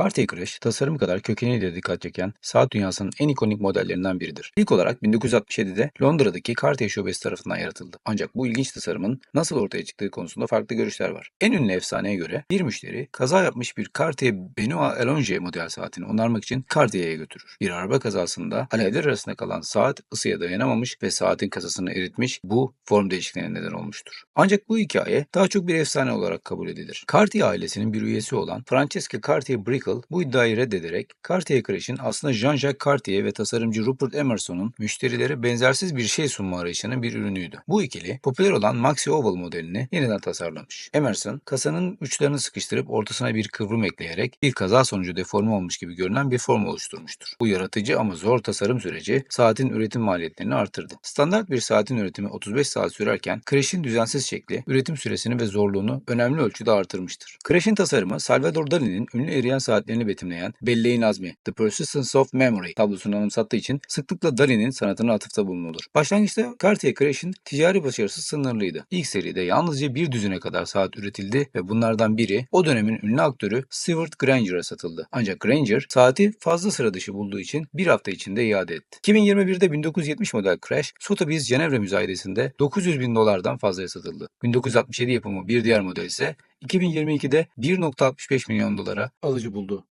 Cartier Crash, tasarımı kadar kökeniyle dikkat çeken saat dünyasının en ikonik modellerinden biridir. İlk olarak 1967'de Londra'daki Cartier şubesi tarafından yaratıldı. Ancak bu ilginç tasarımın nasıl ortaya çıktığı konusunda farklı görüşler var. En ünlü efsaneye göre bir müşteri kaza yapmış bir Cartier Benoit Allonge model saatini onarmak için Cartier'e götürür. Bir araba kazasında alevler arasında kalan saat ısıya dayanamamış ve saatin kasasını eritmiş bu form değişikliğine neden olmuştur. Ancak bu hikaye daha çok bir efsane olarak kabul edilir. Cartier ailesinin bir üyesi olan Francesca Cartier Brickell bu iddiayı reddederek Cartier Crash'in aslında Jean-Jacques Cartier ve tasarımcı Rupert Emerson'un müşterilere benzersiz bir şey sunma arayışının bir ürünüydü. Bu ikili popüler olan Maxi Oval modelini yeniden tasarlamış. Emerson kasanın uçlarını sıkıştırıp ortasına bir kıvrım ekleyerek bir kaza sonucu deforme olmuş gibi görünen bir form oluşturmuştur. Bu yaratıcı ama zor tasarım süreci saatin üretim maliyetlerini artırdı. Standart bir saatin üretimi 35 saat sürerken Crash'in düzensiz şekli üretim süresini ve zorluğunu önemli ölçüde artırmıştır. Crash'in tasarımı Salvador Dali'nin ünlü eriyen saatlerini betimleyen Belleğin Azmi, The Persistence of Memory tablosunu anımsattığı için sıklıkla Dali'nin sanatına atıfta bulunulur. Başlangıçta Cartier Crash'in ticari başarısı sınırlıydı. İlk seride yalnızca bir düzine kadar saat üretildi ve bunlardan biri o dönemin ünlü aktörü Stewart Granger'a satıldı. Ancak Granger saati fazla sıra dışı bulduğu için bir hafta içinde iade etti. 2021'de 1970 model Crash, Sotheby's Cenevre müzayedesinde 900 bin dolardan fazlaya satıldı. 1967 yapımı bir diğer model ise 2022'de 1.65 milyon dolara alıcı buldu.